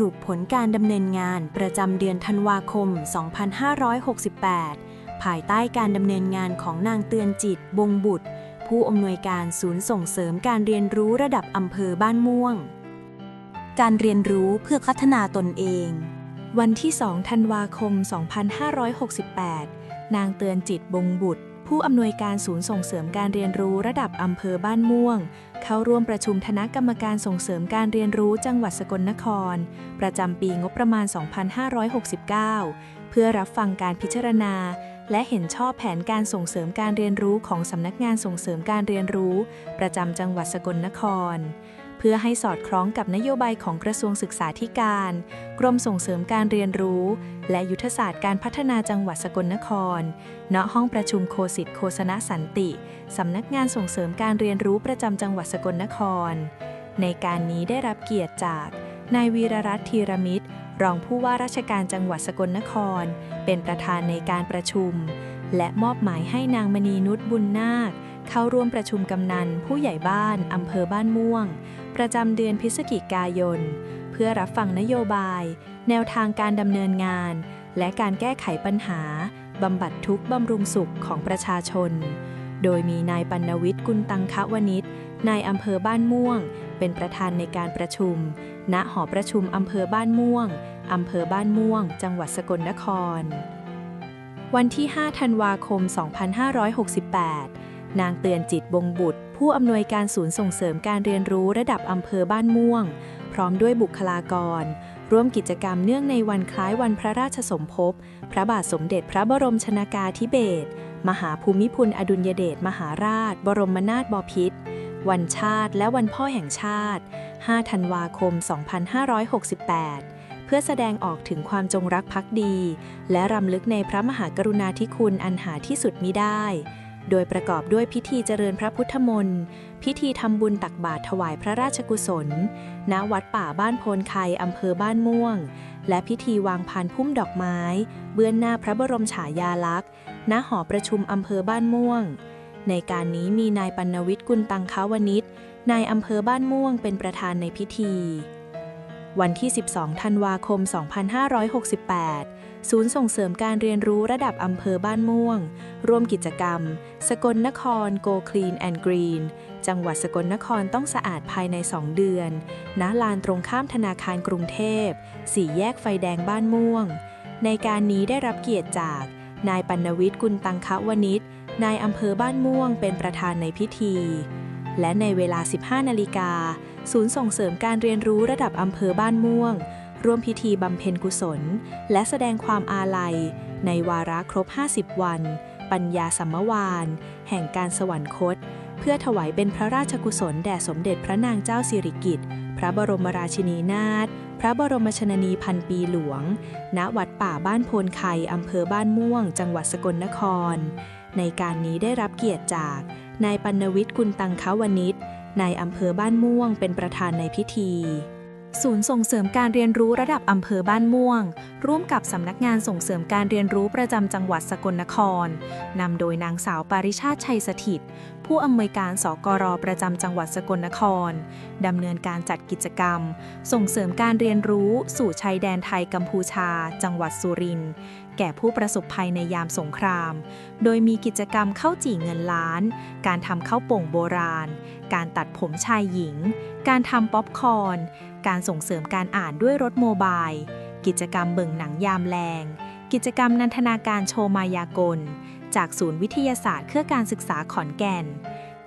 รุปผลการดำเนินงานประจำเดือนธันวาคม 2568 ภายใต้การดำเนินงานของนางเตือนจิตบงบุตร ผู้อำนวยการศูนย์ส่งเสริมการเรียนรู้ระดับอำเภอบ้านม่วง การเรียนรู้เพื่อพัฒนาตนเอง วันที่ 2 ธันวาคม 2568 นางเตือนจิตบงบุตร ผู้อำนวยการศูนย์ส่งเสริมการเรียนรู้ระดับอำเภอบ้านม่วง เข้าร่วมประชุมคณะกรรมการส่งเสริมการเรียนรู้จังหวัดสกลนคร ประจำปีงบประมาณ 2569 เพื่อรับฟังการพิจารณา และเห็นชอบแผนการส่งเสริมการเรียนรู้ของสำนักงานส่งเสริมการเรียนรู้ ประจำจังหวัดสกลนคร เพื่อให้สอดคล้องกับนโยบายของกระทรวงศึกษาธิการ กรมส่งเสริมการเรียนรู้ และยุทธศาสตร์การพัฒนาจังหวัดสกลนคร ณ ห้องประชุมโคสิทธิ์โคสนสันติ สำนักงานส่งเสริมการเรียนรู้ประจำจังหวัดสกลนคร ในการนี้ได้รับเกียรติจาก นายวีรรัตน์ธีรมิตร รองผู้ว่าราชการจังหวัดสกลนคร เป็นประธานในการประชุม และมอบหมายให้นางมณีนุชบุญนาค เข้าร่วมประชุมกำนัน ผู้ใหญ่บ้าน อำเภอบ้านม่วง ประจำเดือนพฤศจิกายน เพื่อรับฟังนโยบาย แนวทางการดำเนินงาน และการแก้ไขปัญหาบำบัดทุกบำรุงสุขของประชาชน โดยมีนายปัณวิทย์กุลตังคะวนิชนายอำเภอบ้านม่วง เป็นประธานในการประชุม ณ หอประชุมอำเภอบ้านม่วง อำเภอบ้านม่วง จังหวัดสกลนคร วันที่ 5 ธันวาคม 2568 นางเตือนจิตบงบุตร ผู้อำนวยการศูนย์ส่งเสริมการเรียนรู้ระดับอำเภอบ้านม่วง พร้อมด้วยบุคลากร ร่วมกิจกรรมเนื่องในวันคล้ายวันพระราชสมภพ พระบาทสมเด็จพระบรมชนากาธิเบศรมหาภูมิพลอดุลยเดชมหาราช บรมนาถบพิตรวันชาติและวันพ่อแห่งชาติ 5 ธันวาคม 2568 เพื่อแสดงออกถึงความจงรักภักดี และรำลึกในพระมหากรุณาธิคุณอันหาที่สุดมิได้ โดยประกอบด้วยพิธีเจริญพระพุทธมนต์พิธีทำบุญตักบาตรถวายพระราชกุศล ณ วัดป่าบ้านโพนไคอำเภอบ้านม่วง และพิธีวางพานพุ่มดอกไม้ เบื้องหน้าพระบรมฉายาลักษณ์ ณ หอประชุมอำเภอบ้านม่วง ในการนี้มีนายปัณวิทย์กุลตังคาวนิชนายอำเภอบ้านม่วงเป็นประธานในพิธี วันที่ 12 ธันวาคม 2568 ศูนย์ส่งเสริมการเรียนรู้ระดับอำเภอบ้านม่วง ร่วมกิจกรรม สกลนคร Go Clean and Green จังหวัดสกลนครต้องสะอาดภายใน 2 เดือน ณ ลานตรงข้ามธนาคารกรุงเทพ สี่แยกไฟแดงบ้านม่วง ในการนี้ได้รับเกียรติจาก นายปัณวิทย์กุลตังคะวนิชนายอำเภอบ้านม่วงเป็นประธานในพิธี และในเวลา 15 นาฬิกา ศูนย์ส่งเสริมการเรียนรู้ระดับอำเภอบ้านม่วง ร่วมพิธีบำเพ็ญกุศล และแสดงความอาลัย ในวาระครบ 50 วัน ปัญญาสัมมวาน แห่งการสวรรคต เพื่อถวายเป็นพระราชกุศลแด่สมเด็จพระนางเจ้าสิริกิติ์ พระบรมราชินีนาถ พระบรมชนนีพันปีหลวง ณ วัดป่าบ้านโพนไคอำเภอบ้านม่วง จังหวัดสกลนคร ในการนี้ได้รับเกียรติจาก นายปัณวิทย์กุลตังคาวนิชนายอำเภอบ้านม่วงเป็นประธานในพิธี ศูนย์ส่งเสริมการเรียนรู้ระดับอำเภอบ้านม่วง ร่วมกับสำนักงานส่งเสริมการเรียนรู้ประจำจังหวัดสกลนคร นำโดยนางสาวปาริชาติชัยสถิต ผู้อำนวยการสกรประจำจังหวัดสกลนคร ดำเนินการจัดกิจกรรม ส่งเสริมการเรียนรู้สู่ชายแดนไทยกัมพูชา จังหวัดสุรินทร์แก่ผู้ประสบภัยในยามสงคราม โดยมีกิจกรรมเข้าจี่เงินล้าน การทำข้าวโป่งโบราณ การตัดผมชายหญิง การทำป๊อปคอร์น การส่งเสริมการอ่านด้วยรถโมบาย กิจกรรมเบิ่งหนังยามแรง กิจกรรมนันทนาการโชว์มายากล จากศูนย์วิทยาศาสตร์เพื่อการศึกษาขอนแก่น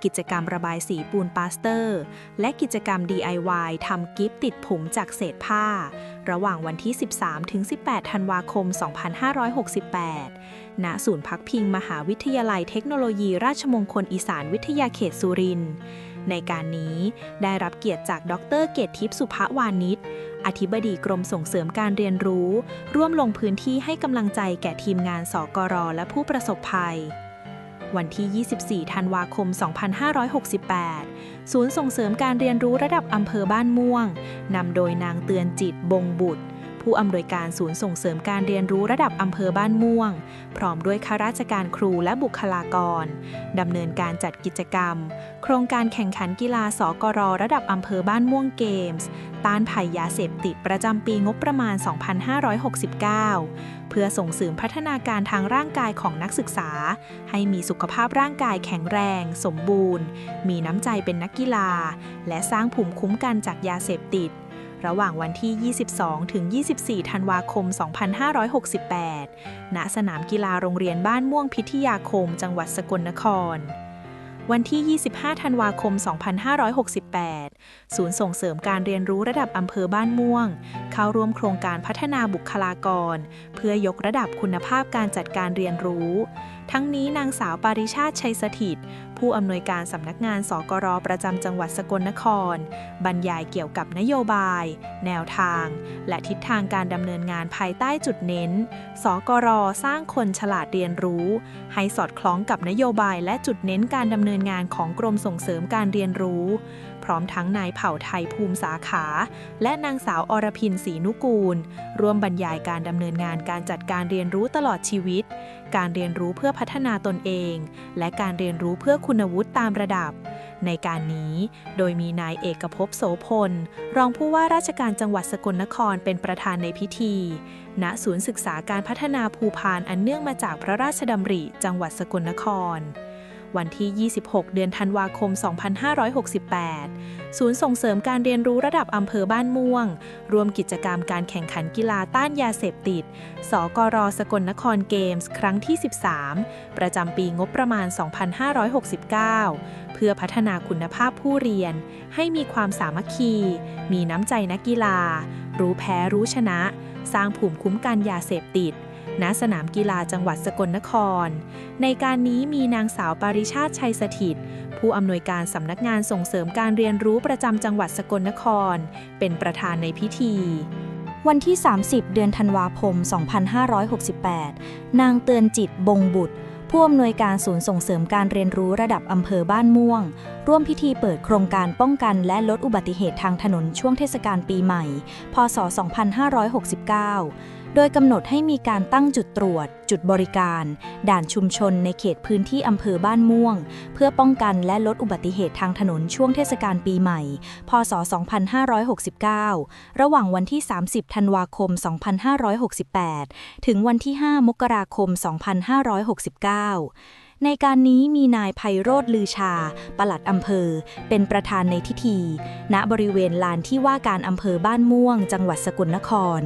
กิจกรรมระบายสีปูนปาสเตอร์ และกิจกรรม DIY ทำกิฟต์ติดผมจากเศษผ้า ระหว่างวันที่ 13-18 ธันวาคม 2568 ณ ศูนย์พักพิงมหาวิทยาลัยเทคโนโลยีราชมงคลอีสานวิทยาเขตสุรินทร์ ในการนี้ได้รับเกียรติจากดรเกตทิพย์สุภวานิชอธิบดีกรมส่งเสริมการเรียนรู้ ร่วมลงพื้นที่ให้กำลังใจแก่ทีมงานสกรและผู้ประสบภัย วันที่ 24 ธันวาคม 2568 ศูนย์ส่งเสริมการเรียนรู้ระดับอำเภอบ้านม่วงนำโดยนางเตือนจิตบงบุตร ผู้ผู้อำนวยการศูนย์ส่งเสริมการเรียนรู้ระดับอำเภอบ้านม่วง พร้อมด้วยข้าราชการครูและบุคลากรดำเนินการจัดกิจกรรม โครงการแข่งขันกีฬาสกรระดับอำเภอบ้านม่วงเกมส์ ต้านภัยยาเสพติดประจำปีงบประมาณ 2569 เพื่อส่งเสริมพัฒนาการทางร่างกายของนักศึกษา ให้มีสุขภาพร่างกายแข็งแรง สมบูรณ์ มีน้ำใจเป็นนักกีฬา และสร้างภูมิคุ้มกันจากยาเสพติด ระหว่างวันที่ 22 ถึง 24 ธันวาคม 2568 ณ สนามกีฬาโรงเรียนบ้านม่วงพิทยาคม จังหวัดสกลนคร วันที่ 25 ธันวาคม 2568 ศูนย์ส่งเสริมการเรียนรู้ระดับอำเภอบ้านม่วง เข้าร่วมโครงการพัฒนาบุคลากร เพื่อยกระดับคุณภาพการจัดการเรียนรู้ ทั้งนี้นางสาวปาริชาติชัยสถิต ผู้อำนวยการสำนักงานสกรประจำจังหวัดสกลนคร บรรยายเกี่ยวกับนโยบาย แนวทาง และทิศทางการดำเนินงานภายใต้จุดเน้น สกรสร้างคนฉลาดเรียนรู้ ให้สอดคล้องกับนโยบายและจุดเน้นการดำเนินงานของกรมส่งเสริมการเรียนรู้ ร้อมทั้งนายเผ่าไทยภูมิสาขา และนางสาวอรพินศรีนุกูล ร่วมบรรยายการดำเนินงานการจัดการเรียนรู้ตลอดชีวิต การเรียนรู้เพื่อพัฒนาตนเอง และการเรียนรู้เพื่อคุณวุฒิตามระดับ ในการนี้โดยมีนายเอกภพโสพล รองผู้ว่าราชการจังหวัดสกลนครเป็นประธานในพิธี ณ ศูนย์ศึกษาการพัฒนาภูพานอันเนื่องมาจากพระราชดำริจังหวัดสกลนคร วันที่ 26 เดือนธันวาคม 2568 ศูนย์ส่งเสริมการเรียนรู้ระดับอำเภอบ้านม่วง รวมกิจกรรมการแข่งขันกีฬาต้านยาเสพติด สกรสกลนครเกมส์ครั้งที่ 13 ประจำปีงบประมาณ 2569 เพื่อพัฒนาคุณภาพผู้เรียน ให้มีความสามัคคี มีน้ำใจนักกีฬา รู้แพ้รู้ชนะ สร้างภูมิคุ้มกันยาเสพติด ณสนามกีฬาจังหวัดสกลนคร ในการนี้มีนางสาวปาริชาติชัยสถิต ผู้อำนวยการสำนักงานส่งเสริมการเรียนรู้ประจำจังหวัดสกลนคร เป็นประธานในพิธีวันที่ 30 เดือนธันวาคม 2568 นางเตือนจิตบงบุตร ผู้อำนวยการศูนย์ส่งเสริมการเรียนรู้ระดับอำเภอบ้านม่วง ร่วมพิธีเปิดโครงการป้องกันและลดอุบัติเหตุทางถนนช่วงเทศกาลปีใหม่ พศ 2569 โดยกำหนดให้มีการตั้งจุดตรวจ จุดบริการ ด่านชุมชนในเขตพื้นที่อำเภอบ้านม่วง เพื่อป้องกันและลดอุบัติเหตุทางถนนช่วงเทศกาลปีใหม่ พศ 2569 ระหว่างวันที่ 30 ธันวาคม 2568 ถึงวันที่ 5 มกราคม 2569ในการนี้มีนายไพโรธลือชา ปลัดอำเภอ เป็นประธานในพิธี ณ บริเวณลานที่ว่าการอำเภอบ้านม่วง จังหวัดสกลนคร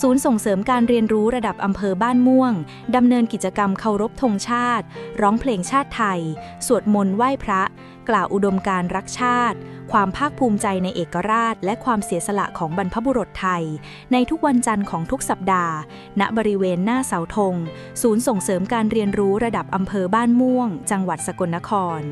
ศูนย์ส่งเสริมการเรียนรู้ระดับอำเภอบ้านม่วง ดำเนินกิจกรรมเคารพธงชาติ ร้องเพลงชาติไทย สวดมนต์ไหว้พระ กล่าวอุดมการรักชาติ ความภาคภูมิใจในเอกราช และความเสียสละของบรรพบุรุษไทย ในทุกวันจันทร์ของทุกสัปดาห์ ณบริเวณหน้าเสาธง ศูนย์ส่งเสริมการเรียนรู้ระดับอำเภอบ้านม่วง จังหวัดสกลนคร